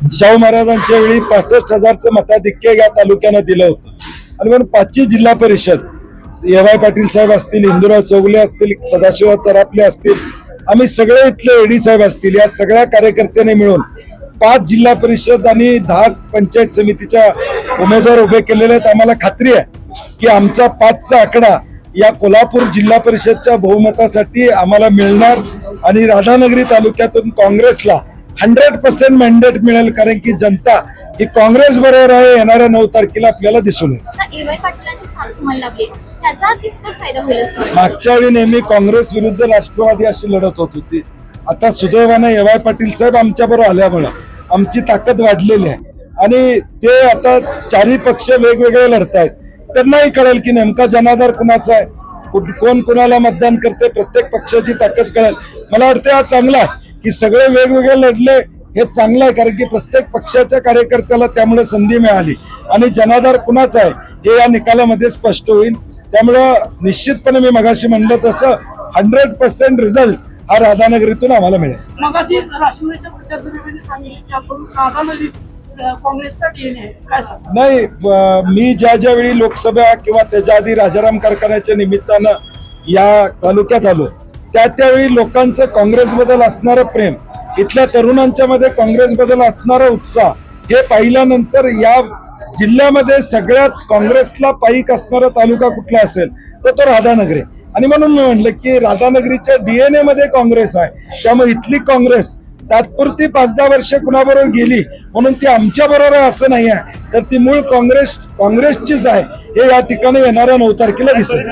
शाहू महाराजांच्या वेळी पासष्ट हजारचं मताधिक्य या तालुक्यानं दिलं होतं. आणि म्हणून पाचवी जिल्हा परिषद ए वाय पाटील साहेब असतील इंदुराव चौगले असतील सदाशिवराव चरापले असतील आम्ही सगळे इथले एडी साहेब असतील या सगळ्या कार्यकर्त्यांनी मिळून पाच जिल्हा परिषद आणि दहा पंचायत समितीच्या उमेदवार उभे केलेले आहेत. आम्हाला खात्री आहे की आमचा पाचचा आकडा या कोल्हापूर जिल्हा परिषदच्या बहुमतासाठी आम्हाला मिळणार. आणि राधानगरी तालुक्यातून काँग्रेसला हंड्रेड पर्सेंट मॅन्डेट मिळेल कारण की जनता ही काँग्रेस बरोबर आहे येणाऱ्या नऊ तारखेला आपल्याला दिसून येईल? मागच्या वेळी नेहमी काँग्रेस विरुद्ध राष्ट्रवादी अशी लढत होत होती. आता सुदैवानं ए वाय पाटील साहेब आमच्या बरोबर आल्यामुळं आमची ताकद वाढलेली आहे. आणि ते आता चारही पक्ष वेगवेगळे लढतायत त्यांनाही कळेल की नेमका जनाधार कुणाचा आहे? कोण कुणाला मतदान करते प्रत्येक पक्षाची ताकद कळेल. मला वाटतं हा चांगला आहे. की सगळे वेगवेगळे लढले हे चांगलं आहे कारण की प्रत्येक पक्षाच्या कार्यकर्त्याला त्यामुळे संधी मिळाली. आणि जनाधार कुणाचा आहे हे या निकालामध्ये स्पष्ट होईल. त्यामुळं निश्चितपणे मी मगाशी म्हणलं तसं हंड्रेड पर्सेंट रिझल्ट हा राधानगरीतून आम्हाला मिळेल. राष्ट्रवादीच्या प्रचार समितीने सांगितले की आपण राधानगरी नाही मी ज्या ज्या वेळी लोकसभा किंवा त्याच्या आधी राजाराम कारखान्याच्या निमित्तानं या तालुक्यात आलो त्या त्यावेळी लोकांचं काँग्रेसबद्दल असणारं प्रेम इथल्या तरुणांच्या मध्ये काँग्रेसबद्दल असणारा उत्साह हे पाहिल्यानंतर या जिल्ह्यामध्ये सगळ्यात काँग्रेसला पाईक असणारा तालुका कुठला असेल तर तो राधानगरी. आणि म्हणून मी म्हणलं की राधानगरीच्या डीएनए मध्ये काँग्रेस आहे त्यामुळे इथली काँग्रेस तात्पुरती पाच दहा वर्ष कुणाबरोबर गेली म्हणून ती आमच्या बरोबर आहे असं नाही आहे तर ती मूळ काँग्रेस काँग्रेसचीच आहे हे या ठिकाणी येणाऱ्या नऊ तारखेला दिसेल.